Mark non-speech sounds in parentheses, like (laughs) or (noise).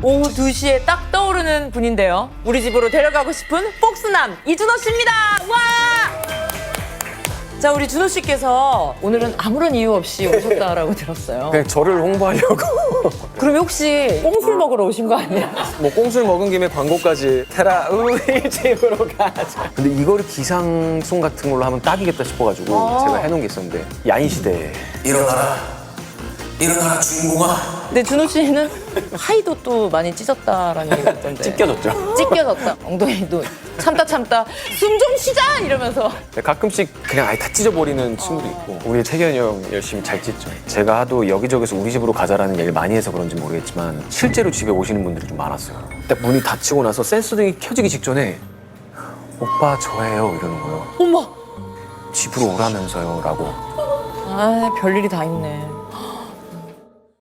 오후 2시에 딱 떠오르는 분인데요. 우리 집으로 데려가고 싶은 폭스남 이준호 씨입니다. 와! 자, 우리 준호 씨께서 오늘은 아무런 이유 없이 오셨다라고 (laughs) 들었어요. 그냥 저를 홍보하려고 (laughs) 그러면 혹시 꽁술 먹으러 오신 거 아니야? (laughs) 뭐 꽁술 먹은 김에 광고까지 테라 우리 집으로 가자 근데 이거를 기상송 같은 걸로 하면 딱이겠다 싶어가지고 어. 제가 해놓은 게 있었는데 야인 시대 일어나라 일어나라 주인공아. 근데 준호 씨는 하이도 또 많이 찢었다라는 얘기가 있던데. 찢겨졌죠. 찢겨졌다. 엉덩이도 참다 참다. 숨 좀 쉬자! 이러면서. 근데 가끔씩 그냥 아예 다 찢어버리는 친구도 있고. 우리 태견이 형 열심히 잘 찢죠. 제가 하도 여기저기서 우리 집으로 가자라는 얘기를 많이 해서 그런지 모르겠지만 실제로 집에 오시는 분들이 좀 많았어요. 딱 문이 닫히고 나서 센서등이 켜지기 직전에 오빠 저예요. 이러는 거예요. 어머! 집으로 오라면서요? 라고. 아 별일이 다 있네